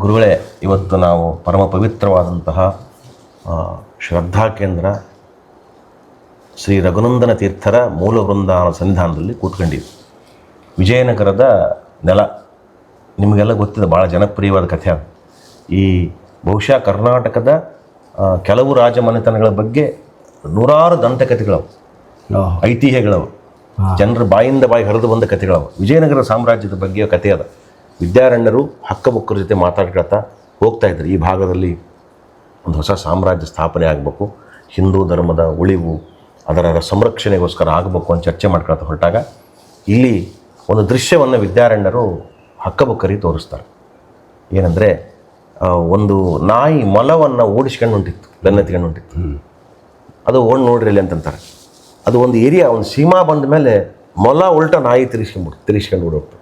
ಗುರುಗಳೇ ಇವತ್ತು ನಾವು ಪರಮ ಪವಿತ್ರವಾದಂತಹ ಶ್ರದ್ಧಾ ಕೇಂದ್ರ ಶ್ರೀ ರಘುನಂದನ ತೀರ್ಥರ ಮೂಲ ವೃಂದಾವನ ಸನ್ನಿಧಾನದಲ್ಲಿ ಕೂತ್ಕೊಂಡಿವಿ. ವಿಜಯನಗರದ ನೆಲ. ನಿಮಗೆಲ್ಲ ಗೊತ್ತಿದೆ ಭಾಳ ಜನಪ್ರಿಯವಾದ ಕಥೆ ಅದು. ಈ ಬಹುಶಃ ಕರ್ನಾಟಕದ ಕೆಲವು ರಾಜಮನೆತನಗಳ ಬಗ್ಗೆ ನೂರಾರು ದಂತಕಥೆಗಳವು. ಐತಿಹ್ಯಗಳವು. ಜನರ ಬಾಯಿಂದ ಬಾಯಿ ಹರಿದು ಬಂದ ಕಥೆಗಳವು. ವಿಜಯನಗರ ಸಾಮ್ರಾಜ್ಯದ ಬಗ್ಗೆ ಕಥೆ ಅದ. ವಿದ್ಯಾರಣ್ಯರು ಹಕ್ಕಬುಕ್ಕರ ಜೊತೆ ಮಾತಾಡ್ಕೊಳ್ತಾ ಹೋಗ್ತಾ ಇದ್ದರು. ಈ ಭಾಗದಲ್ಲಿ ಒಂದು ಹೊಸ ಸಾಮ್ರಾಜ್ಯ ಸ್ಥಾಪನೆ ಆಗಬೇಕು ಹಿಂದೂ ಧರ್ಮದ ಉಳಿವು ಅದರ ಸಂರಕ್ಷಣೆಗೋಸ್ಕರ ಆಗಬೇಕು ಅಂತ ಚರ್ಚೆ ಮಾಡ್ಕೊಳ್ತಾ ಹೊರಟಾಗ ಇಲ್ಲಿ ಒಂದು ದೃಶ್ಯವನ್ನು ವಿದ್ಯಾರಣ್ಯರು ಹಕ್ಕಬುಕ್ಕರಿಗೆ ತೋರಿಸ್ತಾರೆ. ಏನಂದರೆ ಒಂದು ನಾಯಿ ಮಲವನ್ನು ಓಡಿಸ್ಕೊಂಡು ಹೊಂಟಿತ್ತು ಬೆನ್ನತ್ಕೊಂಡು ಹೊಂಟಿತ್ತು. ಅದು ಓಡ್ ನೋಡ್ರಿ ಇಲ್ಲಿ ಅಂತಂತಾರೆ. ಅದು ಒಂದು ಏರಿಯಾ ಒಂದು ಸೀಮಾ ಬಂದ ಮೇಲೆ ಮೊಲ ಉಲ್ಟ ನಾಯಿ ತಿರ್ಸ್ಕೊಂಡ್ಬಿಟ್ಟು ತಿರ್ಸ್ಕೊಂಡು ಬಿಡೋಗ್ತದೆ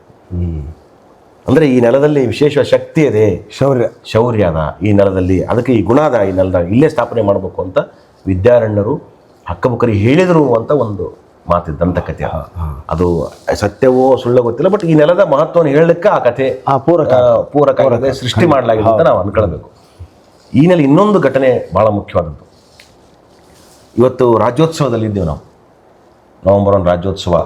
ಅಂದರೆ ಈ ನೆಲದಲ್ಲಿ ವಿಶೇಷ ಶಕ್ತಿ ಇದೆ. ಶೌರ್ಯ. ಶೌರ್ಯ ಅದ ಈ ನೆಲದಲ್ಲಿ. ಅದಕ್ಕೆ ಈ ಗುಣ ಅದ ಈ ನೆಲದಾಗ ಇಲ್ಲೇ ಸ್ಥಾಪನೆ ಮಾಡಬೇಕು ಅಂತ ವಿದ್ಯಾರಣ್ಯರು ಹಕ್ಕಬುಕ್ಕರಿಗೆ ಹೇಳಿದರು ಅಂತ ಒಂದು ಮಾತಿದ್ದಂಥ ಕಥೆ. ಅದು ಸತ್ಯವೋ ಸುಳ್ಳೋ ಗೊತ್ತಿಲ್ಲ ಬಟ್ ಈ ನೆಲದ ಮಹತ್ವವನ್ನು ಹೇಳಲಿಕ್ಕೆ ಆ ಕಥೆ ಆ ಪೂರಕ. ಪೂರಕ ಸೃಷ್ಟಿ ಮಾಡಲಾಗಿದೆ ಅಂತ ನಾವು ಅನ್ಕೊಳ್ಬೇಕು. ಈ ನೆಲೆ ಇನ್ನೊಂದು ಘಟನೆ ಬಹಳ ಮುಖ್ಯವಾದದ್ದು. ಇವತ್ತು ರಾಜ್ಯೋತ್ಸವದಲ್ಲಿ ಇದ್ದೀವಿ ನಾವು. ನವೆಂಬರ್ ಒಂದು ರಾಜ್ಯೋತ್ಸವ.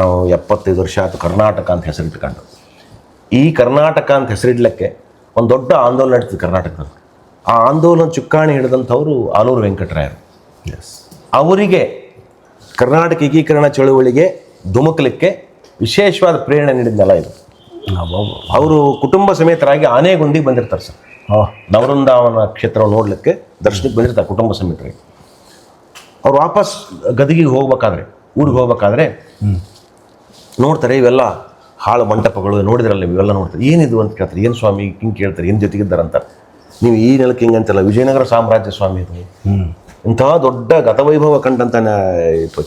ನಾವು ಎಪ್ಪತ್ತೈದು ವರ್ಷ ಆಯಿತು ಕರ್ನಾಟಕ ಅಂತ ಹೆಸರಿಟ್ಕೊಂಡು ಈ ಕರ್ನಾಟಕ ಅಂತ ಹೆಸರಿಡ್ಲಿಕ್ಕೆ ಒಂದು ದೊಡ್ಡ ಆಂದೋಲನ ನಡೀತದೆ ಕರ್ನಾಟಕದಲ್ಲಿ ಆ ಆಂದೋಲನ ಚುಕ್ಕಾಣಿ ಹಿಡಿದಂಥವರು ಆಲೂರು ವೆಂಕಟರಾಯರು. ಎಸ್ ಅವರಿಗೆ ಕರ್ನಾಟಕ ಏಕೀಕರಣ ಚಳುವಳಿಗೆ ಧುಮುಕಲಿಕ್ಕೆ ವಿಶೇಷವಾದ ಪ್ರೇರಣೆ ನೀಡಿದ ನೆಲ ಇದು. ಅವರು ಕುಟುಂಬ ಸಮೇತರಾಗಿ ಆನೆಗುಂದಿಗೆ ಬಂದಿರ್ತಾರೆ ಸರ್. ನವೃಂದಾವನ ಕ್ಷೇತ್ರವನ್ನು ನೋಡಲಿಕ್ಕೆ ದರ್ಶನಕ್ಕೆ ಬಂದಿರ್ತಾರೆ ಕುಟುಂಬ ಸಮೇತರಾಗಿ ಅವ್ರು ವಾಪಸ್ ಗದಗಿಗೆ ಹೋಗ್ಬೇಕಾದ್ರೆ ಊರಿಗೆ ಹೋಗ್ಬೇಕಾದ್ರೆ ನೋಡ್ತಾರೆ ಇವೆಲ್ಲ ಹಾಳು ಮಂಟಪಗಳು ನೋಡಿದ್ರಲ್ಲ ಇವೆಲ್ಲ ನೋಡ್ತಾರೆ. ಏನಿದು ಅಂತ ಕೇಳ್ತಾರೆ. ಏನು ಸ್ವಾಮಿ ಹಿಂಗೆ ಕೇಳ್ತಾರೆ? ಏನು ಜೊತೆಗಿದ್ದಾರೆ ಅಂತಾರೆ. ನೀವು ಈ ನೆಲಕ್ಕೆ ಹಿಂಗೆ ಅಂತಲ್ಲ ವಿಜಯನಗರ ಸಾಮ್ರಾಜ್ಯ ಸ್ವಾಮಿ ಇದು ಇಂತಹ ದೊಡ್ಡ ಗತವೈಭವ ಕಂಡಂತ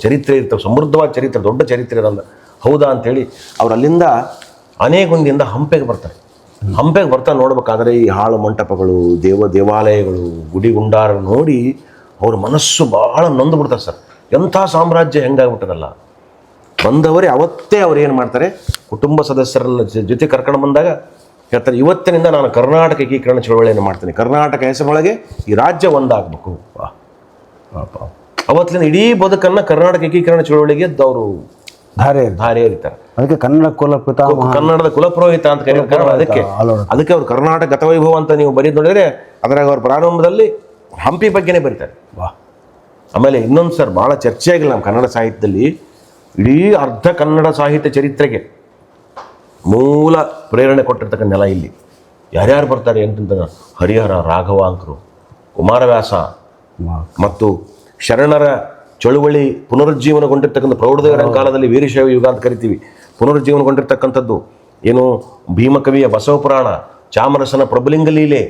ಚರಿತ್ರೆ ಇರ್ತವೆ ಸಮೃದ್ಧವಾದ ಚರಿತ್ರೆ ದೊಡ್ಡ ಚರಿತ್ರೆ ಇರಲ್ಲ. ಹೌದಾ ಅಂತೇಳಿ ಅವ್ರು ಅಲ್ಲಿಂದ ಅನೇಗುಂದಿಯಿಂದ ಹಂಪೆಗೆ ಬರ್ತಾರೆ. ಹಂಪೆಗೆ ಬರ್ತಾ ನೋಡ್ಬೇಕಾದ್ರೆ ಈ ಹಾಳು ಮಂಟಪಗಳು ದೇವ ದೇವಾಲಯಗಳು ಗುಡಿ ಗುಂಡಾರ ನೋಡಿ ಅವ್ರ ಮನಸ್ಸು ಬಹಳ ನೊಂದು ಬಿಡ್ತಾರೆ ಸರ್. ಎಂಥ ಸಾಮ್ರಾಜ್ಯ ಹೆಂಗಾಗ್ಬಿಟ್ಟದಲ್ಲ. ಬಂದವರೇ ಅವತ್ತೇ ಅವ್ರು ಏನು ಮಾಡ್ತಾರೆ? ಕುಟುಂಬ ಸದಸ್ಯರನ್ನ ಜೊತೆ ಕರ್ಕೊಂಡು ಬಂದಾಗ ಹೇಳ್ತಾರೆ ಇವತ್ತಿನಿಂದ ನಾನು ಕರ್ನಾಟಕ ಏಕೀಕರಣ ಚಳವಳಿಯನ್ನು ಮಾಡ್ತೀನಿ. ಕರ್ನಾಟಕ ಹೆಸರೊಳಗೆ ಈ ರಾಜ್ಯ ಒಂದಾಗಬೇಕು. ಅವತ್ತಿನ ಇಡೀ ಬದುಕನ್ನು ಕರ್ನಾಟಕ ಏಕೀಕರಣ ಚಳವಳಿಗೆ ಅವರು ಧಾರೆ. ಧಾರೆ ಇರ್ತಾರೆ ಅದಕ್ಕೆ ಕನ್ನಡ ಕುಲ ಪಿತಾಮಹ ಕನ್ನಡದ ಕುಲಪುರೋಹಿತ ಅಂತ ಕರೀತಾರೆ. ಅದಕ್ಕೆ. ಅದಕ್ಕೆ ಅವರು ಕರ್ನಾಟಕ ಗತವೈಭವ ಅಂತ ನೀವು ಬರೀದ್ ನೋಡಿದ್ರೆ ಅದರಾಗ ಅವ್ರ ಪ್ರಾರಂಭದಲ್ಲಿ ಹಂಪಿ ಬಗ್ಗೆನೇ ಬರೀತಾರೆ. ವಾ. ಆಮೇಲೆ ಇನ್ನೊಂದು ಸರ್ ಭಾಳ ಚರ್ಚೆ ಆಗಿಲ್ಲ ನಮ್ಮ ಕನ್ನಡ ಸಾಹಿತ್ಯದಲ್ಲಿ. ಇಡೀ ಅರ್ಧ ಕನ್ನಡ ಸಾಹಿತ್ಯ ಚರಿತ್ರೆಗೆ ಮೂಲ ಪ್ರೇರಣೆ ಕೊಟ್ಟಿರ್ತಕ್ಕ ನೆಲ ಇಲ್ಲಿ. ಯಾರ್ಯಾರು ಬರ್ತಾರೆ ಅಂತಂದ್ರೆ ಹರಿಹರ, ರಾಘವಾಂಕರು, ಕುಮಾರವ್ಯಾಸ ಮತ್ತು ಶರಣರ ಚಳುವಳಿ ಪುನರುಜ್ಜೀವನಗೊಂಡಿರ್ತಕ್ಕಂಥ ಪ್ರೌಢದೇವರ ಕಾಲದಲ್ಲಿ ವೀರಶೈವ ಯುಗ ಅಂತ ಕರಿತೀವಿ. ಪುನರುಜ್ಜೀವನಗೊಂಡಿರ್ತಕ್ಕಂಥದ್ದು ಏನು ಭೀಮಕವಿಯ ಬಸವಪುರಾಣ, ಚಾಮರಸನ ಪ್ರಬಲಿಂಗ ಲೀಲೆ,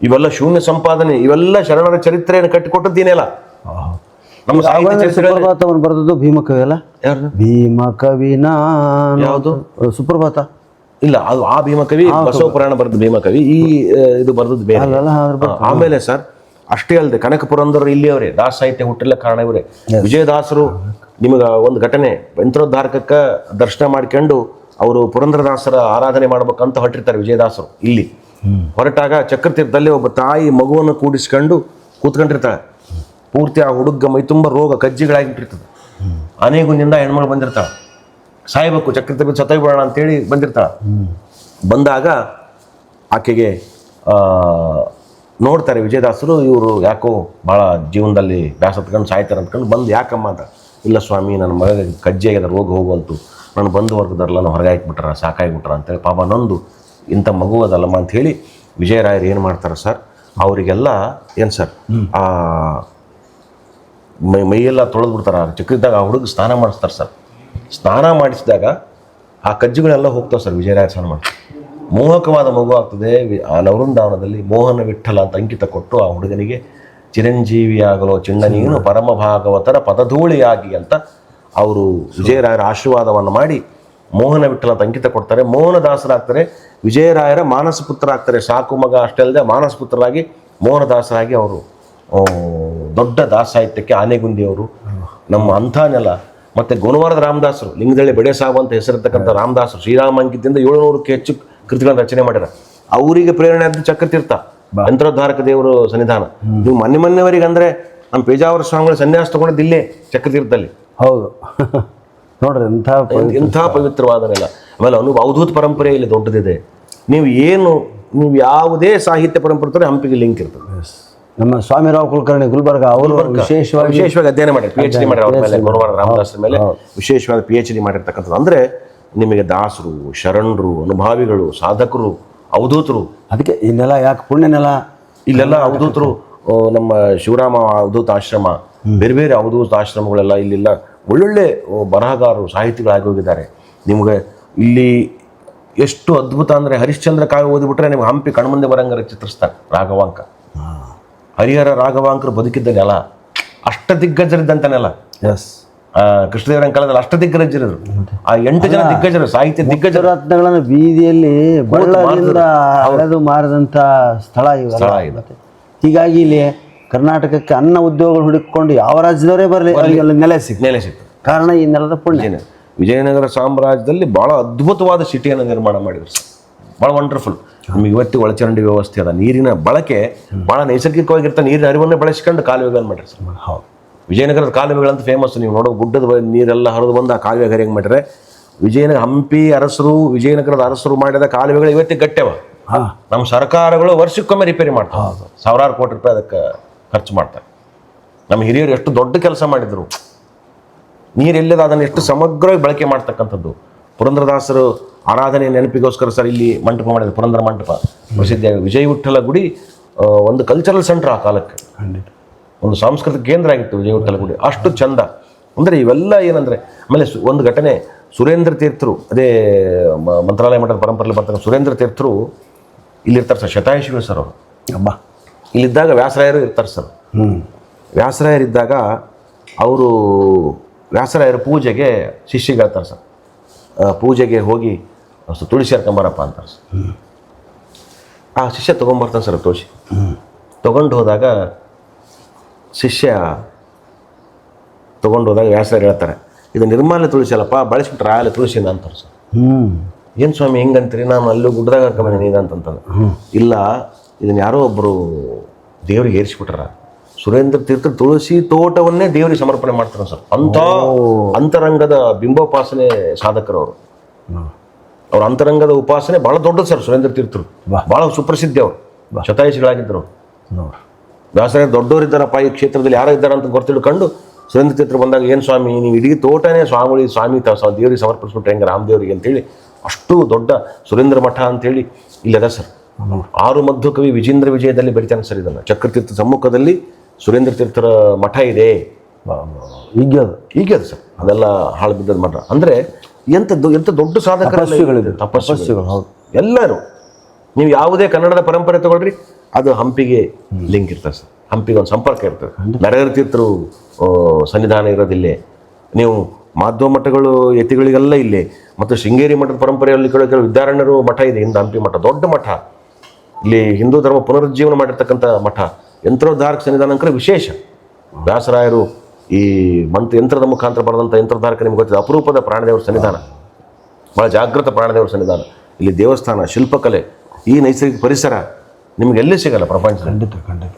ಇವೆಲ್ಲ ಶೂನ್ಯ ಸಂಪಾದನೆ, ಇವೆಲ್ಲ ಶರಣರ ಚರಿತ್ರೆಯನ್ನು ಕಟ್ಟಿಕೊಟ್ಟದ್ದೇನೆಲ್ಲ. ನಮ್ಮ ಸಾಹಿತ್ಯ ಸುಪ್ರಭಾತವನ್ನು ಬರೆದದ್ದು ಭೀಮಕವಿ ಅಲ್ಲ? ಯಾರು ಭೀಮ ಕವಿ ಯಾವುದು? ಸುಪ್ರಭಾತ. ಇಲ್ಲ ಅದು ಆ ಭೀಮಕವಿ ಬಸವಪುರಾಣ ಬರೆದ ಭೀಮಕವಿ. ಈ ಇದು ಬರೆದದ್ದು ಬೇರೆ. ಆಮೇಲೆ ಸರ್ ಅಷ್ಟೇ ಅಲ್ಲದೆ ಕನಕ ಪುರಂದರರು ಇಲ್ಲಿಯವರೇ ದಾಸ ಸಾಹಿತ್ಯ ಹುಟ್ಟಿಲ್ಲ ಕಾರಣ ಇವರೇ. ವಿಜಯದಾಸರು ನಿಮಗೆ ಒಂದು ಘಟನೆ ಯಂತ್ರೋದ್ಧಾರಕಕ್ಕೆ ದರ್ಶನ ಮಾಡ್ಕೊಂಡು ಅವರು ಪುರಂದರದಾಸರ ಆರಾಧನೆ ಮಾಡ್ಬೇಕಂತ ಹೊರಟಿರ್ತಾರೆ ವಿಜಯದಾಸರು ಇಲ್ಲಿ. ಹೊರಟಾಗ ಚಕ್ರತೀರ್ಥದಲ್ಲಿ ಒಬ್ಬ ತಾಯಿ ಮಗುವನ್ನು ಕೂಡಿಸ್ಕೊಂಡು ಕೂತ್ಕೊಂಡಿರ್ತಾಳೆ. ಪೂರ್ತಿ ಆ ಹುಡುಗ ಮೈ ತುಂಬ ರೋಗ ಕಜ್ಜಿಗಳಾಗಿ ಬಿಟ್ಟಿರ್ತದೆ ಅನೇಗುಂದಿಂದ ಹೆಣ್ಮಗಳು ಬಂದಿರ್ತಾಳೆ. ಸಾಯ್ಬೇಕು ಚಕ್ರತೀರ್ಥ ಸತ್ತೋಗ್ಬಿಡೋಣ ಅಂತೇಳಿ ಬಂದಿರ್ತಾಳೆ. ಬಂದಾಗ ಆಕೆಗೆ ನೋಡ್ತಾರೆ ವಿಜಯದಾಸರು ಇವರು ಯಾಕೋ ಭಾಳ ಜೀವನದಲ್ಲಿ ಬ್ಯಾಸ ಹತ್ಕೊಂಡು ಸಾಯ್ತಾರೆ ಅಂದ್ಕೊಂಡು ಬಂದು ಯಾಕಮ್ಮ ಅಂತ. ಇಲ್ಲ ಸ್ವಾಮಿ ನನ್ನ ಮಗ ಕಜ್ಜಿ ಆಗ್ಯದ ರೋಗ ಹೋಗುವಂತು. ನಾನು ಬಂದು ವರ್ಗದವ್ರೆಲ್ಲ ನಾನು ಹೊರಗೆ ಹಾಕ್ಬಿಟ್ರ ಸಾಕಾಗ್ಬಿಟ್ರ ಅಂತೇಳಿ ಪಾಪ ನಂದು ಇಂಥ ಮಗು ಅದಲ್ಲಮ್ಮ ಅಂತ ಹೇಳಿ ವಿಜಯರಾಯರು ಏನು ಮಾಡ್ತಾರೆ ಸರ್? ಅವರಿಗೆಲ್ಲ ಏನು ಸರ್? ಆ ಮೈ ಮೈಯೆಲ್ಲ ತೊಳೆದು ಬಿಡ್ತಾರೆ ಚಿಕ್ಕದಾಗ ಆ ಹುಡುಗ ಸ್ನಾನ ಮಾಡಿಸ್ತಾರೆ ಸರ್. ಸ್ನಾನ ಮಾಡಿಸಿದಾಗ ಆ ಕಜ್ಜಿಗಳೆಲ್ಲ ಹೋಗ್ತಾವೆ ಸರ್ ವಿಜಯರಾಯ ಸ್ನಾನ ಮಾಡಿ ಮೋಹಕವಾದ ಮಗು ಆಗ್ತದೆ. ಆ ನವೃಂದಾವನದಲ್ಲಿ ಮೋಹನ ವಿಠಲ ಅಂತ ಅಂಕಿತ ಕೊಟ್ಟು ಆ ಹುಡುಗನಿಗೆ ಚಿರಂಜೀವಿಯಾಗಲು ಚಿಣ್ಣ ನೀನು ಪರಮ ಭಾಗವತರ ಪದಧೂಳಿಯಾಗಿ ಅಂತ ಅವರು ವಿಜಯರಾಯರ ಆಶೀರ್ವಾದವನ್ನು ಮಾಡಿ ಮೋಹನ ವಿಠಲ ಅಂತ ಅಂಕಿತ ಕೊಡ್ತಾರೆ. ಮೋಹನದಾಸರಾಗ್ತಾರೆ ವಿಜಯರಾಯರ ಮಾನಸಪುತ್ರ ಆಗ್ತಾರೆ ಸಾಕು ಮಗ ಅಷ್ಟೇ ಅಲ್ಲದೆ ಮಾನಸ ಪುತ್ರರಾಗಿ ಮೋಹನದಾಸರಾಗಿ ಅವರು ದೊಡ್ಡ ದಾಸ ಸಾಹಿತ್ಯಕ್ಕೆ ಆನೆಗುಂದಿಯವರು ನಮ್ಮ ಅಂಥ ನೆಲ ಮತ್ತು ಗುಣವಾರದ ರಾಮದಾಸರು ಲಿಂಗದಳ್ಳಿ ಬೆಳೆ ಸಾಬು ಅಂತ ಹೆಸರಿರ್ತಕ್ಕಂಥ ರಾಮದಾಸರು ಶ್ರೀರಾಮ ಅಂಕಿತದಿಂದ ಏಳುನೂರಕ್ಕೆ ಹೆಚ್ಚು ಕೃತಿಗಳನ್ನು ರಚನೆ ಮಾಡ್ಯಾರ ಅವರಿಗೆ ಪ್ರೇರಣೆ ಅಂತ ಚಕ್ರತೀರ್ಥ ಯಂತ್ರೋದ್ಧಾರಕ ದೇವರು ಸನ್ನಿಧಾನ. ನೀವು ಮೊನ್ನೆ ಮೊನ್ನೆವರಿಗೆ ಅಂದ್ರೆ ನಮ್ಮ ಪೇಜಾವರ ಸ್ವಾಮಿಗಳು ಸನ್ಯಾಸ ತಗೊಂಡಿದ್ದು ಇಲ್ಲೇ ಚಕ್ರತೀರ್ಥದಲ್ಲಿ. ಹೌದು. ನೋಡ್ರಿ ಇಂಥ ಇಂಥ ಎಂಥ- ಎಂಥ ಪವಿತ್ರವಾದ ನೆಲ. ಆಮೇಲೆ ಅನು ಅವಧೂತ ಪರಂಪರೆ ಇಲ್ಲಿ ದೊಡ್ಡದಿದೆ. ನೀವು ಏನು ನೀವು ಯಾವುದೇ ಸಾಹಿತ್ಯ ಪರಂಪರೆ ಹಂಪಿಗೆ ಲಿಂಕ್ ಇರ್ತದೆ. ನಮ್ಮ ಸ್ವಾಮಿರಾವ್ ಕುಲಕರ್ಣಿ ಗುಲ್ಬರ್ಗ ಅವರು ವಿಶೇಷವಾಗಿ ವಿಶೇಷವಾಗಿ ಅಧ್ಯಯನ ಮಾಡಿ ಪಿ ಎಚ್ ಡಿ ಮಾಡಿ ಅವ್ರ ಮೇಲೆ ಗುರುವಾರ ರಾಮದಾಸರ ಮೇಲೆ. ವಿಶೇಷವಾದ ಪಿ ಎಚ್ ಡಿ ಮಾಡಿರ್ತಕ್ಕಂಥದ್ದು. ಅಂದ್ರೆ ನಿಮಗೆ ದಾಸರು ಶರಣರು ಅನುಭಾವಿಗಳು ಸಾಧಕರು ಅವಧೂತರು. ಅದಕ್ಕೆ ಈ ನೆಲ ಯಾಕೆ ಪುಣ್ಯ ನೆಲ? ಇಲ್ಲೆಲ್ಲ ಅವಧೂತರು ನಮ್ಮ ಶಿವರಾಮ ಅವಧೂತ ಆಶ್ರಮ ಬೇರೆ ಬೇರೆ ಅವಧೂತ ಆಶ್ರಮಗಳೆಲ್ಲ ಇಲ್ಲಿಲ್ಲ. ಒಳ್ಳೊಳ್ಳೆ ಬರಹಗಾರರು ಸಾಹಿತಿಗಳಾಗಿ ಹೋಗಿದ್ದಾರೆ. ನಿಮಗೆ ಇಲ್ಲಿ ಎಷ್ಟು ಅದ್ಭುತ ಅಂದ್ರೆ ಹರಿಶ್ಚಂದ್ರ ಕಾವ್ಯ ಓದಿಬಿಟ್ರೆ ನಿಮ್ಗೆ ಹಂಪಿ ಕಣ್ಮುಂದೆ ಬರಂಗರ ಚಿತ್ರಿಸ್ತಾರೆ ರಾಘವಾಂಕ. ಹರಿಹರ ರಾಘವಾಂಕರು ಬದುಕಿದ್ದ ನೆಲ ಅಷ್ಟ ದಿಗ್ಗಜರಿದ್ದಂತ ನೆಲ ಎಸ್ ಆ, ಕೃಷ್ಣದೇವರ ಕಾಲದಲ್ಲಿ ಅಷ್ಟ ದಿಗ್ಗಜರಿದ್ರು. ಆ ಎಂಟು ಜನ ದಿಗ್ಗಜರು ಸಾಹಿತ್ಯ ದಿಗ್ಗಜರು. ರತ್ನಗಳನ್ನು ಬೀದಿಯಲ್ಲಿ ಮಾರದಂತ ಹಳೆದು ಮಾರಿದಂಥ ಸ್ಥಳ ಸ್ಥಳ ಇದು. ಹೀಗಾಗಿ ಇಲ್ಲಿ ಕರ್ನಾಟಕಕ್ಕೆ ಅನ್ನ ಉದ್ಯೋಗಗಳು ಹುಡುಕಿಕೊಂಡು ಯಾವ ರಾಜ್ಯದವರೇ ಬರಲಿ ಅವರಿಗೆಲ್ಲ ನೆಲೆ ಸಿಕ್ ನೆಲೆ ಸಿಕ್ತು. ಕಾರಣ ಈ ನೆಲದ ಪುಣ್ಯ. ವಿಜಯನಗರ ವಿಜಯನಗರ ಸಾಮ್ರಾಜ್ಯದಲ್ಲಿ ಬಹಳ ಅದ್ಭುತವಾದ ಸಿಟಿಯನ್ನು ನಿರ್ಮಾಣ ಮಾಡಿದ್ರು. ಸರ್ ಭಾಳ ವಂಡರ್ಫುಲ್ ನಮಗೆ ಇವತ್ತಿಗೆ ಒಳಚರಂಡಿ ವ್ಯವಸ್ಥೆ ಅದ. ನೀರಿನ ಬಳಕೆ ಭಾಳ ನೈಸರ್ಗಿಕವಾಗಿರ್ತ ನೀರಿನ ಹರಿವನ್ನೇ ಬಳಸ್ಕೊಂಡು ಕಾಲುವೆಗಳನ್ನು ಮಾಡಿರಿ ಸರ್. ಹೌದು. ವಿಜಯನಗರದ ಕಾಲುವೆಗಳಂತ ಫೇಮಸ್ ನೀವು ನೋಡೋ ಗುಡ್ಡದ ಬ- ನೀರೆಲ್ಲ ಹರಿದು ಬಂದು ಆ ಕಾಲುವೆ ಹರಿಯಂಗೆ ಮಾಡಿದ್ರೆ ವಿಜಯನಗರ ಹಂಪಿ ಅರಸರು ವಿಜಯನಗರದ ಅರಸರು ಮಾಡಿದ ಕಾಲುವೆಗಳು ಇವತ್ತಿಗೆ ಗಟ್ಟೆವ ನಮ್ಮ ಸರ್ಕಾರಗಳು ವರ್ಷಕ್ಕೊಮ್ಮೆ ರಿಪೇರಿ ಮಾಡ್ತಾರೆ. ಸಾವಿರಾರು ಕೋಟಿ ರೂಪಾಯಿ ಅದಕ್ಕೆ ಖರ್ಚು ಮಾಡ್ತಾರೆ. ನಮ್ಮ ಹಿರಿಯರು ಎಷ್ಟು ದೊಡ್ಡ ಕೆಲಸ ಮಾಡಿದ್ರು. ನೀರೆಲ್ಲದ ಅದನ್ನು ಎಷ್ಟು ಸಮಗ್ರವಾಗಿ ಬಳಕೆ ಮಾಡ್ತಕ್ಕಂಥದ್ದು. ಪುರಂದ್ರದಾಸರು ಆರಾಧನೆ ನೆನಪಿಗೋಸ್ಕರ ಸರ್ ಇಲ್ಲಿ ಮಂಟಪ ಮಾಡಿದ ಪುರಂದರ ಮಂಟಪ ಪ್ರಸಿದ್ಧಿಯಾಗಿ ವಿಜಯ ವಿಠಲ ಗುಡಿ ಒಂದು ಕಲ್ಚರಲ್ ಸೆಂಟರ್ ಆ ಕಾಲಕ್ಕೆ. ಒಂದು ಸಾಂಸ್ಕೃತಿಕ ಕೇಂದ್ರ ಆಗಿತ್ತು ವಿಜಯ ವಿಠಲ ಗುಡಿ. ಅಷ್ಟು ಚಂದ. ಅಂದರೆ ಇವೆಲ್ಲ ಏನಂದರೆ ಆಮೇಲೆ ಒಂದು ಘಟನೆ ಸುರೇಂದ್ರ ತೀರ್ಥರು ಅದೇ ಮಂತ್ರಾಲಯ ಮಠದ ಪರಂಪರೆಯಲ್ಲಿ ಬರ್ತಾರೆ ಸುರೇಂದ್ರ ತೀರ್ಥರು ಇಲ್ಲಿರ್ತಾರೆ ಸರ್ ಶತಾಯುಷಿಗಳು ಸರ್ ಅವರು. ಅಮ್ಮ ಇಲ್ಲಿದ್ದಾಗ ವ್ಯಾಸರಾಯರು ಇರ್ತಾರೆ ಸರ್. ಹ್ಞೂ ವ್ಯಾಸರಾಯರಿದ್ದಾಗ ಅವರು ವ್ಯಾಸರಾಯರ ಪೂಜೆಗೆ ಶಿಷ್ಯಗೆ ಹೇಳ್ತಾರೆ ಸರ್. ಪೂಜೆಗೆ ಹೋಗಿ ಸ್ವಲ್ಪ ತುಳಸಿ ಹರ್ಕೊಂಬರಪ್ಪ ಅಂತಾರೆ ಸರ್ ಆ ಶಿಷ್ಯ ತೊಗೊಂಬರ್ತಾನೆ ಸರ್ ತುಳಸಿ ತೊಗೊಂಡು ಹೋದಾಗ ಶಿಷ್ಯ ತೊಗೊಂಡು ಹೋದಾಗ ವ್ಯಾಸರು ಹೇಳ್ತಾರೆ. ಇದು ನಿರ್ಮಾಲ್ಯ ತುಳಸಿ ಅಲ್ಲಪ್ಪ ಬಳಸ್ಬಿಟ್ರೆ ರಾಯಲ ತುಳಸಿ ಅಂತಾರೆ ಸರ್. ಹ್ಞೂ ಏನು ಸ್ವಾಮಿ ಹೆಂಗಂತೀರಿ? ನಾನು ಅಲ್ಲೂ ಗುಡ್ಡದಾಗ ಹಾಕೊಂಬಂದಿನಿ ನೀನು ಅಂತಂತಂದು ಇಲ್ಲ ಇದನ್ನು ಯಾರೋ ಒಬ್ಬರು ದೇವ್ರಿಗೆ ಏರಿಸ್ಬಿಟ್ರ. ಸುರೇಂದ್ರ ತೀರ್ಥ ತುಳಸಿ ತೋಟವನ್ನೇ ದೇವರಿಗೆ ಸಮರ್ಪಣೆ ಮಾಡ್ತಾರೆ ಸರ್. ಅಂಥ ಅಂತರಂಗದ ಬಿಂಬೋಪಾಸನೆ ಸಾಧಕರು ಅವರು ಅವ್ರ ಅಂತರಂಗದ ಉಪಾಸನೆ ಬಹಳ ದೊಡ್ಡದು ಸರ್ ಸುರೇಂದ್ರ ತೀರ್ಥರು. ಬಹಳ ಸುಪ್ರಸಿದ್ಧಿ ಅವರು. ಶತಾಯುಷಿಗಳಾಗಿದ್ದರು ನೋಡ್ರಿ ವ್ಯಾಸರಾಯ ದೊಡ್ಡವರಿದ್ದಾರಪ್ಪ ಈ ಕ್ಷೇತ್ರದಲ್ಲಿ ಯಾರು ಇದ್ದಾರೆ ಅಂತ ಗೊತ್ತಿಡ್ಕೊಂಡು ಸುರೇಂದ್ರ ತೀರ್ಥರು ಬಂದಾಗ ಏನು ಸ್ವಾಮಿ ನೀವು ಇಡೀ ತೋಟನೇ ಸ್ವಾಮಿ ಸ್ವಾಮಿ ತ ದೇವರಿಗೆ ಸಮರ್ಪಿಸ್ಬಿಟ್ರೆ ಹೆಂಗೆ ರಾಮದೇವರಿಗೆ ಅಂತೇಳಿ ಅಷ್ಟು ದೊಡ್ಡ ಸುರೇಂದ್ರ ಮಠ ಅಂತೇಳಿ ಇಲ್ಲದ ಸರ್. ಆರು ಮಧು ಕವಿ ವಿಜೇಂದ್ರ ವಿಜಯದಲ್ಲಿ ಬರಿತಾನೆ ಸರ್ ಇದನ್ನು. ಚಕ್ರತೀರ್ಥ ಸಮ್ಮುಖದಲ್ಲಿ ಸುರೇಂದ್ರ ತೀರ್ಥರ ಮಠ ಇದೆ. ಈಗ ಅದು ಸರ್. ಅದೆಲ್ಲ ಹಾಳು ಬಿದ್ದದ ಮಠ. ಅಂದರೆ ಎಂತ ಎಂತ ದೊಡ್ಡ ಸಾಧಕರು ತಪಸ್ಸುಗಳು ಹೌದು. ಎಲ್ಲರೂ. ನೀವು ಯಾವುದೇ ಕನ್ನಡದ ಪರಂಪರೆ ತಗೊಳ್ರಿ ಅದು ಹಂಪಿಗೆ ಲಿಂಕ್ ಇರ್ತದೆ ಸರ್. ಹಂಪಿಗೆ ಒಂದು ಸಂಪರ್ಕ ಇರ್ತದೆ. ನರಹರ ತೀರ್ಥರು ಸನ್ನಿಧಾನ ಇರೋದಿಲ್ಲೇ. ನೀವು ಮಾಧ್ವ ಮಠಗಳು ಯತಿಗಳಿಗೆಲ್ಲ ಇಲ್ಲಿ. ಮತ್ತು ಶೃಂಗೇರಿ ಮಠದ ಪರಂಪರೆಯಲ್ಲಿ ಕೆಲವು ಕೆಲವು ವಿದ್ಯಾರಣ್ಯರು ಮಠ ಇದೆ. ಹಿಂದೆ ಹಂಪಿ ಮಠ ದೊಡ್ಡ ಮಠ. ಇಲ್ಲಿ ಹಿಂದೂ ಧರ್ಮ ಪುನರುಜ್ಜೀವನ ಮಾಡಿರ್ತಕ್ಕಂಥ ಮಠ. ಯಂತ್ರೋದ್ಧಾರಕ ಅಂದರೆ ವಿಶೇಷ. ವ್ಯಾಸರಾಯರು ಈ ಮಂತ್ ಯಂತ್ರದ ಮುಖಾಂತರ ಬರೆದಂಥ ಯಂತ್ರಧಾರಕ ನಿಮ್ಗೆ ಗೊತ್ತಿದೆ. ಅಪರೂಪದ ಪ್ರಾಣದೇವರ ಸನ್ನಿಧಾನ. ಭಾಳ ಜಾಗೃತ ಪ್ರಾಣದೇವರ ಸನ್ನಿಧಾನ. ಇಲ್ಲಿ ದೇವಸ್ಥಾನ ಶಿಲ್ಪಕಲೆ ಈ ನೈಸರ್ಗಿಕ ಪರಿಸರ ನಿಮ್ಗೆ ಎಲ್ಲಿ ಸಿಗಲ್ಲ ಪ್ರಪಂಚ ಖಂಡಿತ ಖಂಡಿತ.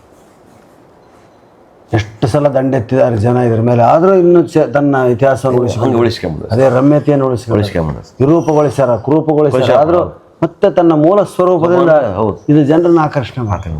ಎಷ್ಟು ಸಲ ದಂಡೆತ್ತಿದ್ದಾರೆ ಜನ ಇದ್ರ ಮೇಲೆ. ಆದರೂ ಇನ್ನು ಚ- ತನ್ನ ಇತಿಹಾಸವನ್ನು ಉಳಿಸ್ಕೊಂಡು ಉಳಿಸ್ಕೊಂಬುದು ಅದೇ ರಮ್ಯತೆಯನ್ನು ಉಳಿಸ್ಕೊಂಡು ಉಳಿಸ್ಕೊಂಬುದು ವಿರೂಪಗೊಳಿಸ್ಯಾರ ಕುರೂಪಗೊಳಿಸ್ಯಾರ. ಆದರೂ ಮತ್ತೆ ತನ್ನ ಮೂಲ ಸ್ವರೂಪದಿಂದ ಹೌದು. ಇದು ಜನರನ್ನು ಆಕರ್ಷಣೆ ಮಾಡ್ತಾರೆ